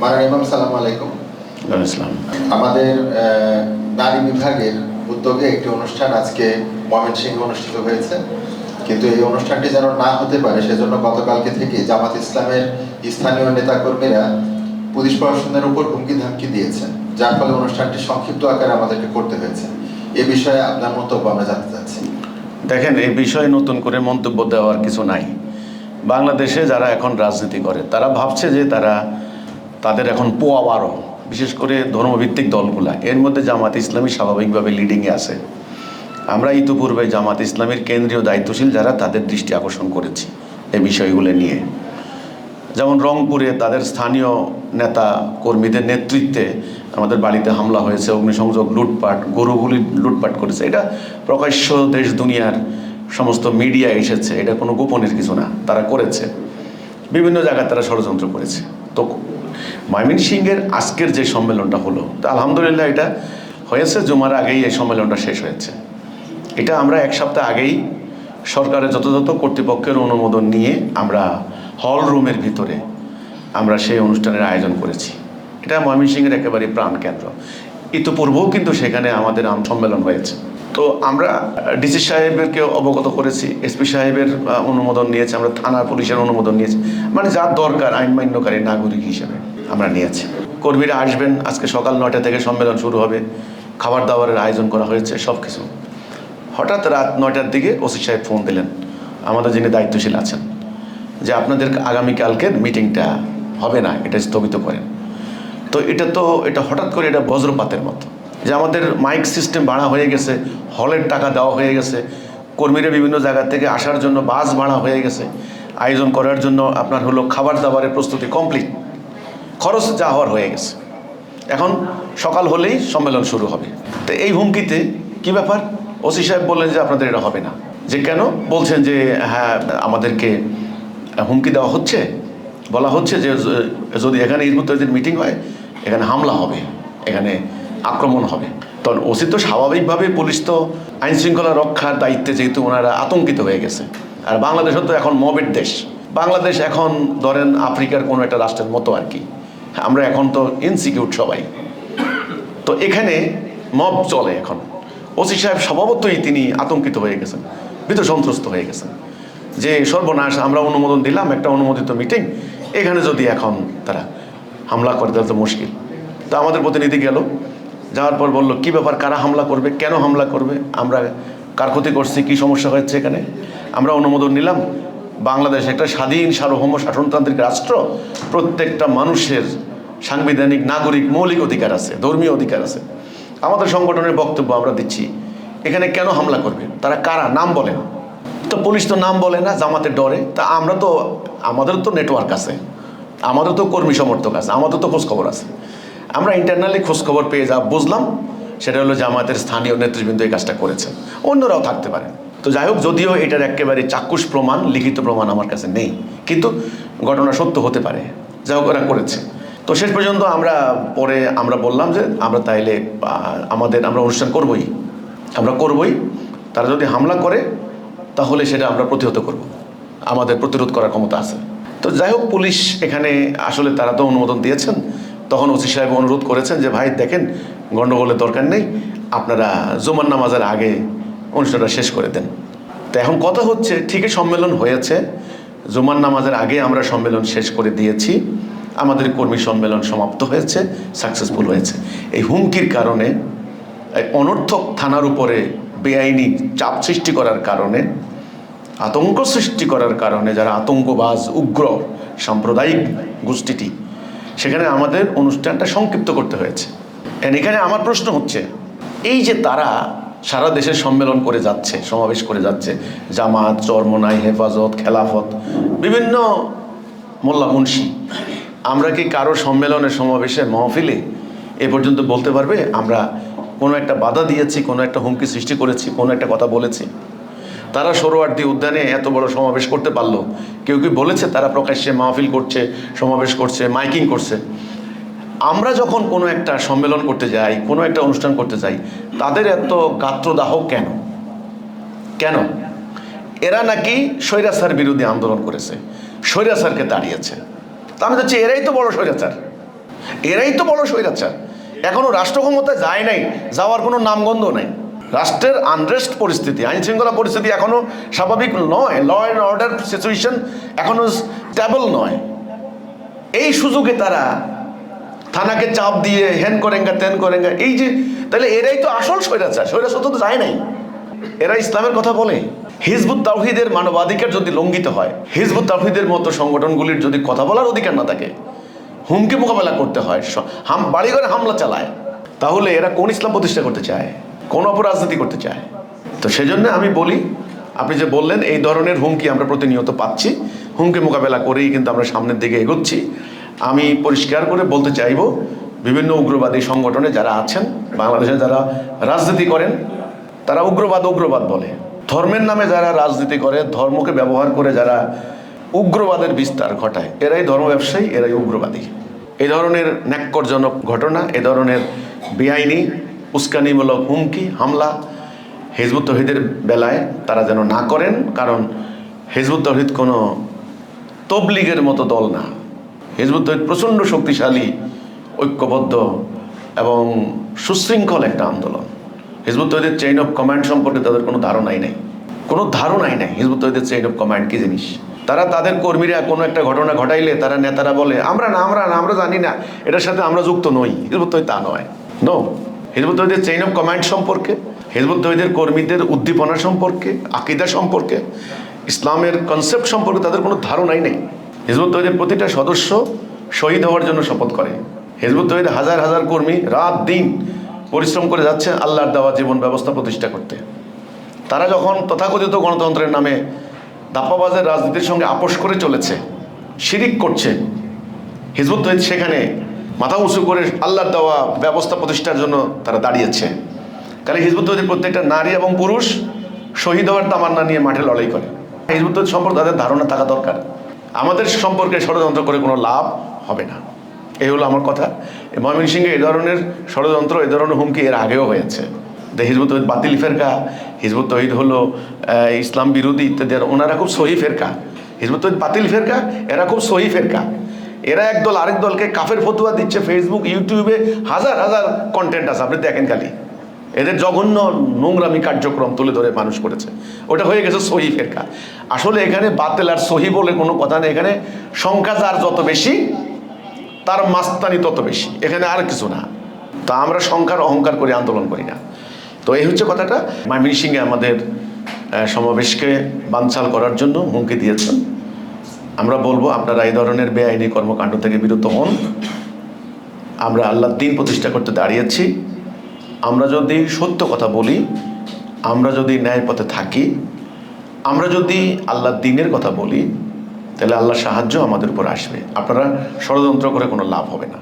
মারান ইমাম সালাম আলাইকুম। ইসলাম আমাদের নারী বিভাগের উদ্যোগে একটি অনুষ্ঠান আজকে ময়মনসিংহে অনুষ্ঠিত হয়েছে। কিন্তু এই অনুষ্ঠানটি যেন না হতে পারে সেজন্য গতকালকে থেকে জামাত ইসলামের স্থানীয় নেতাকর্মীরা পুলিশ প্রশাসনের উপর হুমকি ধামকি দিয়েছেন যার ফলে অনুষ্ঠানটি সংক্ষিপ্ত আকারে আমাদেরকে করতে হয়েছে। এ বিষয়ে আপনার মন্তব্য আমরা জানতে চাচ্ছি। দেখেন এই বিষয়ে নতুন করে মন্তব্য দেওয়ার কিছু নাই। বাংলাদেশে যারা এখন রাজনীতি করে তারা ভাবছে যে তারা তাদের এখন পোয়া বারো, বিশেষ করে ধর্মভিত্তিক দলগুলা। এর মধ্যে জামাত ইসলামী স্বাভাবিকভাবে লিডিংয়ে আছে। আমরা ইতিপূর্বে জামাত ইসলামীর কেন্দ্রীয় দায়িত্বশীল যারা, তাদের দৃষ্টি আকর্ষণ করেছি এই বিষয়গুলো নিয়ে। যেমন রংপুরে তাদের স্থানীয় নেতা কর্মীদের নেতৃত্বে আমাদের বাড়িতে হামলা হয়েছে, অগ্নিসংযোগ, লুটপাট, গরুগুলি লুটপাট করেছে। এটা প্রকাশ্য দেশ দুনিয়ার সমস্ত মিডিয়া এসেছে। এটা কোনো গোপনের কিছু না, তারা করেছে। বিভিন্ন জায়গায় তারা ষড়যন্ত্র করেছে। তো মাইমিন সিংয়ের আজকের যে সম্মেলনটা হলো, তা আলহামদুলিল্লাহ এটা হয়েছে, জুমার আগেই এই সম্মেলনটা শেষ হয়েছে। এটা আমরা এক সপ্তাহ আগেই সরকারের যথাযথ কর্তৃপক্ষের অনুমোদন নিয়ে আমরা হল রুমের ভিতরে আমরা সেই অনুষ্ঠানের আয়োজন করেছি। এটা ময়মনসিংহের একেবারে প্রাণ কেন্দ্র। ইতিপূর্বেও কিন্তু সেখানে আমাদের আম সম্মেলন হয়েছে। তো আমরা ডিসি সাহেবেরকে অবগত করেছি, এসপি সাহেবের অনুমোদন নিয়েছে, আমরা থানা পুলিশের অনুমোদন নিয়েছি। মানে যার দরকার আইন মান্যকারী নাগরিক হিসেবে। আমরা নিয়েছি। কর্মীরা আসবেন, আজকে সকাল নয়টা থেকে সম্মেলন শুরু হবে। খাবার দাবারের আয়োজন করা হয়েছে সব কিছু হঠাৎ রাত নয়টার দিকে ওসি সাহেব ফোন দিলেন। আমাদের যিনি দায়িত্বশীল আছেন, যে আপনাদের আগামীকালকের মিটিংটা হবে না, এটা স্থগিত করেন। তো এটা তো, এটা হঠাৎ করে এটা বজ্রপাতের মতো। যে আমাদের মাইক সিস্টেম ভাড়া হয়ে গেছে, হলের টাকা দেওয়া হয়ে গেছে, কর্মীরা বিভিন্ন জায়গা থেকে আসার জন্য বাস ভাড়া হয়ে গেছে। আয়োজন করার জন্য আপনার হলো খাবার দাবারের প্রস্তুতি কমপ্লিট খরচ যা হওয়ার হয়ে গেছে। এখন সকাল হলেই সম্মেলন শুরু হবে। তো এই হুমকিতে কি ব্যাপার? ওসি সাহেব বললেন যে আপনাদের এটা হবে না। যে কেন? বলছেন যে হ্যাঁ আমাদেরকে হুমকি দেওয়া হচ্ছে। বলা হচ্ছে যে যদি এখানে ইসবুত্তদের মিটিং হয়, এখানে হামলা হবে, এখানে আক্রমণ হবে। তখন ওসি তো স্বাভাবিকভাবে পুলিশ তো আইন শৃঙ্খলা রক্ষার দায়িত্বে যেহেতু ওনারা আতঙ্কিত হয়ে গেছে। আর বাংলাদেশও তো এখন মবের দেশ। বাংলাদেশ এখন ধরেন আফ্রিকার কোনো একটা রাষ্ট্রের মতো আর কি। আমরা এখন তো ইনসিকিউর সবাই। তো এখানে মব চলে এখন। ওসি সাহেব স্বভাবতই তিনি আতঙ্কিত হয়ে গেছেন, ভীত সন্ত্রস্ত হয়ে গেছেন। যে সর্বনাশ, আমরা অনুমোদন দিলাম, একটা অনুমোদিত মিটিং এখানে যদি এখন তারা হামলা করে, তাহলে তো মুশকিল। তো আমাদের প্রতিনিধি গেল, যাওয়ার পর বলল, কি ব্যাপার, কারা হামলা করবে? কেন হামলা করবে? আমরা কার ক্ষতি করছি? কী সমস্যা হচ্ছে এখানে? আমরা অনুমোদন নিলাম বাংলাদেশ একটা স্বাধীন, সার্বভৌম শাসনতান্ত্রিক রাষ্ট্র, প্রত্যেকটা মানুষের সাংবিধানিক, নাগরিক, মৌলিক অধিকার আছে, ধর্মীয় অধিকার আছে। আমাদের সংগঠনের বক্তব্য আমরা দিচ্ছি, এখানে কেন হামলা করবে? তারা কারা? নাম বলেন। তো পুলিশ তো নাম বলে না জামাতের ডরে। তা আমরা তো, আমাদের তো নেটওয়ার্ক আছে, আমাদের তো কর্মী সমর্থক আছে, আমাদের তো খোঁজখবর আছে। আমরা ইন্টারনালি খোঁজখবর পেয়ে যা বুঝলাম, সেটা হলো জামাতের স্থানীয় নেতৃবৃন্দ এই কাজটা করেছেন। অন্যরাও থাকতে পারেন। তো যাই হোক, যদিও এটার একেবারে চাক্ষুষ প্রমাণ, লিখিত প্রমাণ আমার কাছে নেই, কিন্তু ঘটনা সত্য হতে পারে। যা হোক, ওরা করেছে। তো শেষ পর্যন্ত আমরা পরে আমরা বললাম যে আমরা তাইলে আমাদের আমরা অনুষ্ঠান করবই। আমরা করবই। তারা যদি হামলা করে, তাহলে সেটা আমরা প্রতিহত করব। আমাদের প্রতিরোধ করার ক্ষমতা আছে। তো যাই হোক, পুলিশ এখানে আসলে তারা তো অনুমোদন দিয়েছেন। তখন ওসি সাহেব অনুরোধ করেছেন যে, ভাই, দেখেন গণ্ডগোলের দরকার নেই। আপনারা জুমার নামাজের আগে অনুষ্ঠানটা শেষ করে দেন। তো এখন কথা হচ্ছে, ঠিকই সম্মেলন হয়েছে। জুমার নামাজের আগে আমরা সম্মেলন শেষ করে দিয়েছি। আমাদের কর্মী সম্মেলন সমাপ্ত হয়েছে সাকসেসফুল হয়েছে। এই হুমকির কারণে অনর্থক থানার উপরে বেআইনি চাপ সৃষ্টি করার কারণে, আতঙ্ক সৃষ্টি করার কারণে যারা আতঙ্কবাজ, উগ্র, সাম্প্রদায়িক গোষ্ঠীটি, সেখানে আমাদের অনুষ্ঠানটা সংক্ষিপ্ত করতে হয়েছে। এখানে আমার প্রশ্ন হচ্ছে, এই যে তারা সারা দেশে সম্মেলন করে যাচ্ছে, সমাবেশ করে যাচ্ছে। জামাত চরমনাই, হেফাজত, খেলাফত, বিভিন্ন মোল্লা মুন্সি। আমরা কি কারও সম্মেলনে, সমাবেশে, মহফিলে এ পর্যন্ত বলতে পারবে? আমরা কোনো একটা বাধা দিয়েছি, কোনো একটা হুমকি সৃষ্টি করেছি, কোনো একটা কথা বলেছি। তারা সরোয়ার্দী উদ্যানে এত বড় সমাবেশ করতে পারল। কেউ কি বলেছে? তারা প্রকাশ্যে মাহফিল করছে, সমাবেশ করছে, মাইকিং করছে। আমরা যখন কোনো একটা সম্মেলন করতে যাই, কোনো একটা অনুষ্ঠান করতে যাই, তাদের এত গাত্রদাহ কেন? কেন? এরা নাকি স্বৈরাচার বিরোধী আন্দোলন করেছে, স্বৈরাচারকে তাড়িয়েছে। তা আমি হচ্ছে এরাই তো বড় স্বৈরাচার। এরাই তো বড় স্বৈরাচার। এখনও রাষ্ট্র ক্ষমতায় যায় নাই, যাওয়ার কোনো নামগন্ধ নাই। রাষ্ট্রের আনরেস্ট পরিস্থিতি আইন শৃঙ্খলা পরিস্থিতি এখনও স্বাভাবিক নয় ল অ্যান্ড অর্ডার সিচুয়েশন এখনও স্টেবল নয়। এই সুযোগে তারা থানাকে চাপ দিয়ে হেন করেঙ্গা, তেন করেঙ্গা, এই যে, তাহলে এরাই তো আসল স্বৈরাচার স্বৈরাচার তো যায় নাই। এরা ইসলামের কথা বলে। হিজবুত তাওহিদের মানবাধিকার যদি লঙ্ঘিত হয়, হিজবুত তাওহিদের মতো সংগঠনগুলির যদি কথা বলার অধিকার না থাকে, হুমকি মোকাবেলা করতে হয় বাড়িঘরে হামলা চালায়, তাহলে এরা কোন ইসলাম প্রতিষ্ঠা করতে চায়? কোন অপরাজনীতি করতে চায়? তো সেজন্য আমি বলি, আপনি যে বললেন, এই ধরনের হুমকি আমরা প্রতিনিয়ত পাচ্ছি। হুমকি মোকাবেলা করেই কিন্তু আমরা সামনের দিকে এগোচ্ছি। আমি পরিষ্কার করে বলতে চাইব, বিভিন্ন উগ্রবাদী সংগঠনে যারা আছেন, বাংলাদেশে যারা রাজনীতি করেন, তারা উগ্রবাদ উগ্রবাদ বলে। ধর্মের নামে যারা রাজনীতি করে, ধর্মকে ব্যবহার করে যারা উগ্রবাদের বিস্তার ঘটায়, এরাই ধর্ম ব্যবসায়ী, এরাই উগ্রবাদী। এই ধরনের ন্যাক্করজনক ঘটনা এ ধরনের বেআইনি, উস্কানিমূলক হুমকি, হামলা হিজবুত তহিদের বেলায় তারা যেন না করেন, কারণ হিজবুত তহিদ কোনো তবলিগের মতো দল না। হিজবুত তহিদ প্রচণ্ড শক্তিশালী, ঐক্যবদ্ধ এবং সুশৃঙ্খল একটা আন্দোলন। হিজবুত তহিদের চেইন অফ কমান্ড সম্পর্কে তাদের কোনো ধারণাই নেই। কোনো ধারণাই নেই হিজবুত তহিদের চেইন অফ কমান্ড কী জিনিস? তারা তাদের কর্মীরা কোনো একটা ঘটনা ঘটাইলে তারা নেতারা বলে, আমরা না আমরা না, আমরা জানি না, এটার সাথে আমরা যুক্ত নই। হিজবুত তহিদ তা নয়। নো হিজবুত তহিদের চেইন অফ কমান্ড সম্পর্কে, হিজবুত তহিদের কর্মীদের উদ্দীপনা সম্পর্কে, আকিদা সম্পর্কে, ইসলামের কনসেপ্ট সম্পর্কে তাদের কোনো ধারণাই নেই। হিজবুত তহিদের প্রতিটা সদস্য শহীদ হওয়ার জন্য শপথ করে। হিজবুত তহিদ হাজার হাজার কর্মী রাত দিন পরিশ্রম করে যাচ্ছে আল্লাহর দেওয়া জীবন ব্যবস্থা প্রতিষ্ঠা করতে। তারা যখন তথাকথিত গণতন্ত্রের নামে দাপ্পাবাজের রাজনীতির সঙ্গে আপোষ করে চলেছে, শিরিক করছে, হিজবুত তহিদ সেখানে মাথা উঁচু করে আল্লাহর দেওয়া ব্যবস্থা প্রতিষ্ঠার জন্য তারা দাঁড়িয়েছে। কারণ হিজবুত তহিদের প্রত্যেকটা নারী এবং পুরুষ শহীদ হওয়ার তামান্না নিয়ে মাঠে লড়াই করে। হিজবুত সম্পর্কে তাদের ধারণা থাকা দরকার। আমাদের সম্পর্কে ষড়যন্ত্র করে কোনো লাভ হবে না। এই হলো আমার কথা। ময়মনসিংহে এই ধরনের ষড়যন্ত্র এ ধরনের হুমকি এর আগেও হয়েছে। যে হিজবুত তহিদ বাতিল ফেরকা, হিজবুত তহিদ হলো ইসলাম বিরোধী ইত্যাদি, আর ওনারা খুব সহি ফেরকা। হিজবুত তহিদ বাতিল ফেরকা, এরা খুব সহি ফেরকা। এরা একদল আরেক দলকে কাফের ফতুয়া দিচ্ছে ফেসবুক ইউটিউবে হাজার হাজার কন্টেন্ট আছে। আপনি দেখেন খালি। এদের জঘন্য নোংরামি কার্যক্রম তুলে ধরে মানুষ করেছে। ওটা হয়ে গেছে সহি ফেরকা। আসলে এখানে বাতেল আর সহি বলে কোনো কথা নেই। এখানে সংখ্যা যার যত বেশি, তার মাস্তানি তত বেশি। এখানে আর কিছু না। তা আমরা সংখ্যার অহংকার করে আন্দোলন করি না। তো এই হচ্ছে কথাটা। ময়মনসিংহে আমাদের সমাবেশকে বানচাল করার জন্য হুমকি দিয়েছেন। আমরা বলব, আপনারা এই ধরনের বেআইনি কর্মকাণ্ড থেকে বিরত হন। আমরা আল্লাহ দিন প্রতিষ্ঠা করতে দাঁড়িয়েছি। আমরা যদি সত্য কথা বলি, আমরা যদি ন্যায় পথে থাকি, আমরা যদি আল্লাহ দিনের কথা বলি, তাহলে আল্লাহ সাহায্য আমাদের উপর আসবে। আপনারা ষড়যন্ত্র করে কোনো লাভ হবে না।